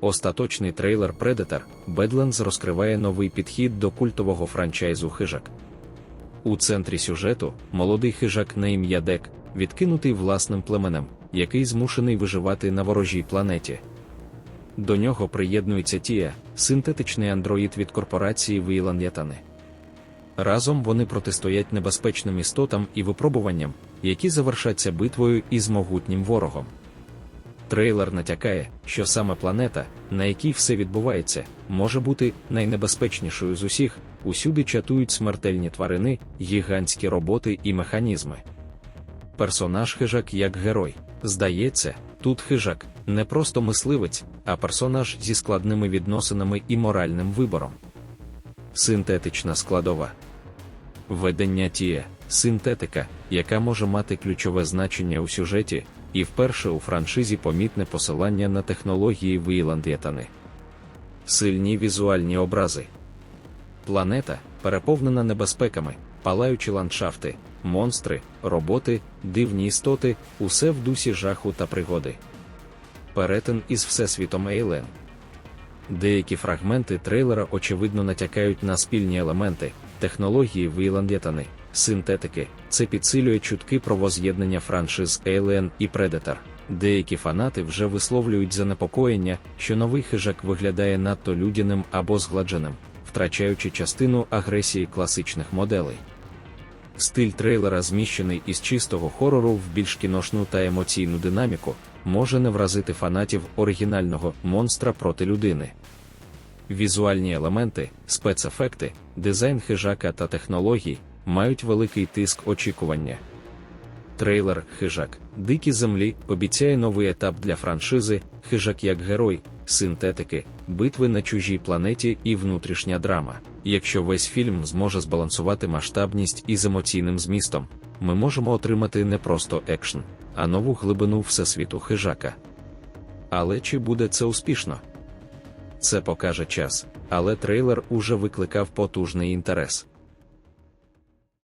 Остаточний трейлер Predator Badlands розкриває новий підхід до культового франчайзу хижак. У центрі сюжету молодий хижак на ім'я Дек, відкинутий власним племенем, який змушений виживати на ворожій планеті. До нього приєднується Тія, синтетичний андроїд від корпорації Війлан'ятани. Разом вони протистоять небезпечним істотам і випробуванням, які завершаться битвою із могутнім ворогом. Трейлер натякає, що саме планета, на якій все відбувається, може бути найнебезпечнішою з усіх, усюди чатують смертельні тварини, гігантські роботи і механізми. Персонаж хижак як герой. Здається, тут хижак не просто мисливець, а персонаж зі складними відносинами і моральним вибором. Синтетична складова. Ведення тіє синтетика, яка може мати ключове значення у сюжеті, і вперше у франшизі помітне посилання на технології Війланд'єтани. Сильні візуальні образи. Планета переповнена небезпеками, палаючі ландшафти, монстри, роботи, дивні істоти, усе в дусі жаху та пригоди. Перетин із Всесвітом Ейлен. Деякі фрагменти трейлера очевидно натякають на спільні елементи, технології Війланд'єтани, синтетики, це підсилює чутки про воз'єднання франшиз Alien і Predator. Деякі фанати вже висловлюють занепокоєння, що новий хижак виглядає надто людяним або згладженим, втрачаючи частину агресії класичних моделей. Стиль трейлера зміщений із чистого хорору в більш кіношну та емоційну динаміку, може не вразити фанатів оригінального монстра проти людини. Візуальні елементи, спецефекти, дизайн хижака та технологій мають великий тиск очікування. Трейлер Хижак Дикі землі обіцяє новий етап для франшизи, хижак як герой, синтетики, битви на чужій планеті і внутрішня драма. Якщо весь фільм зможе збалансувати масштабність із емоційним змістом, ми можемо отримати не просто екшн, а нову глибину всесвіту хижака. Але чи буде це успішно? Це покаже час, але трейлер уже викликав потужний інтерес.